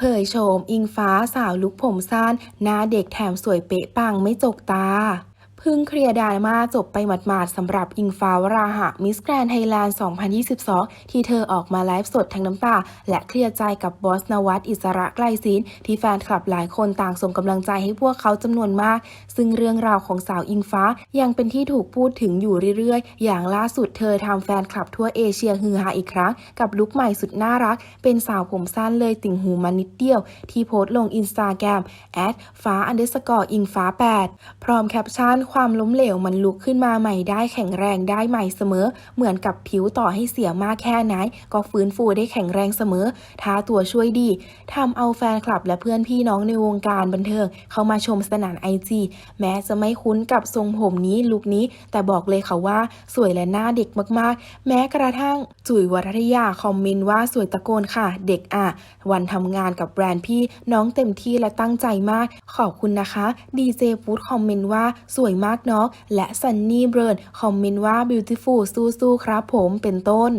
เผยโฉมอิงฟ้าสาวลุกผมสั้น หน้าเด็กแถมสวยเป๊ะปังไม่จกตา พิ่งเคลียร์ดราม่าจบไปหมาดๆสำหรับอิงฟ้าวราหะมิสแกรนไทยแลนด์ 2022 ที่เธอออกมาไลฟ์สดทั้งน้ำตา และเคลียร์ใจกับบอสนวัตอิสระใกล้ศิลที่แฟนคลับหลายคนต่างส่งกำลังใจให้พวกเขาจำนวนมาก ซึ่งเรื่องราวของสาวอิงฟ้ายังเป็นที่ถูกพูดถึงอยู่เรื่อยๆ อย่างล่าสุดเธอทำแฟนคลับทั่วเอเชียฮือฮาอีกครั้ง กับลุคใหม่สุดน่ารัก เป็นสาวผมสั้นเลยติ่งหูมานิดเดียว ที่โพสต์ลงอินสตาแกรมฟ้าอันเดอร์สกอร์อิงฟ้า8พร้อมแคปชั่นความล้มเหลวมันลุกขึ้นมาใหม่ได้แข็งแรงได้ใหม่เสมอ เหมือนกับผิวต่อให้เสียมากแค่ไหน ก็ฟื้นฟูได้แข็งแรงเสมอท้าตัวช่วยดีทำเอาแฟนคลับและเพื่อนพี่น้องในวงการบันเทิง เข้ามาชมสนานไอจีแม้จะไม่คุ้นกับทรงผมนี้ลุคนี้ แต่บอกเลยค่ะว่าสวยและหน้าเด็กมากๆ แม้กระทั่งจุ๋ยวัฒยาคอมเมนต์ว่าสวยตะโกนค่ะ เด็กอะ วันทำงานกับแบรนด์พี่น้องเต็มที่และตั้งใจมาก ขอบคุณนะคะดีเจฟูดคอมเมนต์ว่าสวยมากเนาะและซันนี่เบิร์นคอมเมนต์ว่า beautiful สู้ๆครับผมเป็นต้น